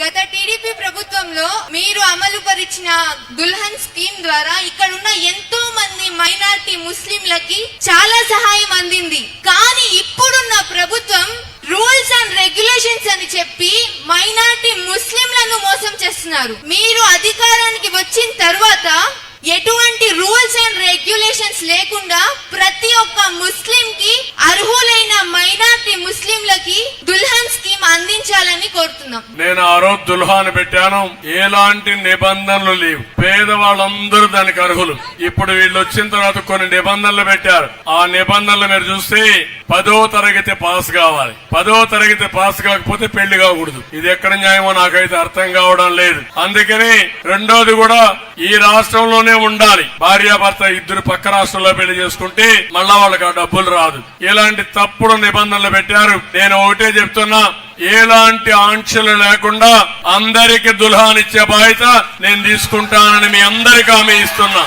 గత టీడీపీ ప్రభుత్వంలో మీరు అమలు పరిచిన దుల్హన్ స్కీమ్ ద్వారా ఇక్కడ ఉన్న ఎంతో మంది మైనార్టీ ముస్లింలకి చాలా సహాయం అందింది. కానీ ఇప్పుడున్న ప్రభుత్వం రూల్స్ అండ్ రెగ్యులేషన్స్ అని చెప్పి మైనార్టీ ముస్లింలను మోసం చేస్తున్నారు. మీరు అధికారానికి వచ్చిన తర్వాత ఎటువంటి రూల్స్ అండ్ రెగ్యులేషన్స్ లేకుండా ప్రతి ఒక్క ముస్లిం కి అర్హులైన మైనార్టీ ముస్లింలకి దుల్హన్ స్కీమ్ కోరుతున్నాం. నేను ఆ రోజు దుల్హాన్ పెట్టాను. ఎలాంటి నిబంధనలు లేవు. పేదవాళ్ళందరూ దానికి అర్హులు. ఇప్పుడు వీళ్ళు వచ్చిన తర్వాత కొన్ని నిబంధనలు పెట్టారు. ఆ నిబంధనలు మీరు చూస్తే పదో తరగతి పాస్ కావాలి. పదో తరగతి పాస్ కాకపోతే పెళ్ళి కాకూడదు. ఇది ఎక్కడ న్యాయమో నాకైతే అర్థం కావడం లేదు. అందుకని రెండోది కూడా ఈ రాష్ట్రంలోనే ఉండాలి. భార్యాభర్త ఇద్దరు పక్క రాష్ట్రంలో పెళ్ళి చేసుకుంటే మళ్ళా వాళ్ళకి ఆ డబ్బులు రాదు. ఇలాంటి తప్పుడు నిబంధనలు పెట్టారు. నేను ఒకటే చెప్తున్నా. ఎలాంటి ఆంక్షలు లేకుండా అందరికి దుల్హానిచ్చే బాధ్యత నేను తీసుకుంటానని మీ అందరికి హామీ ఇస్తున్నా.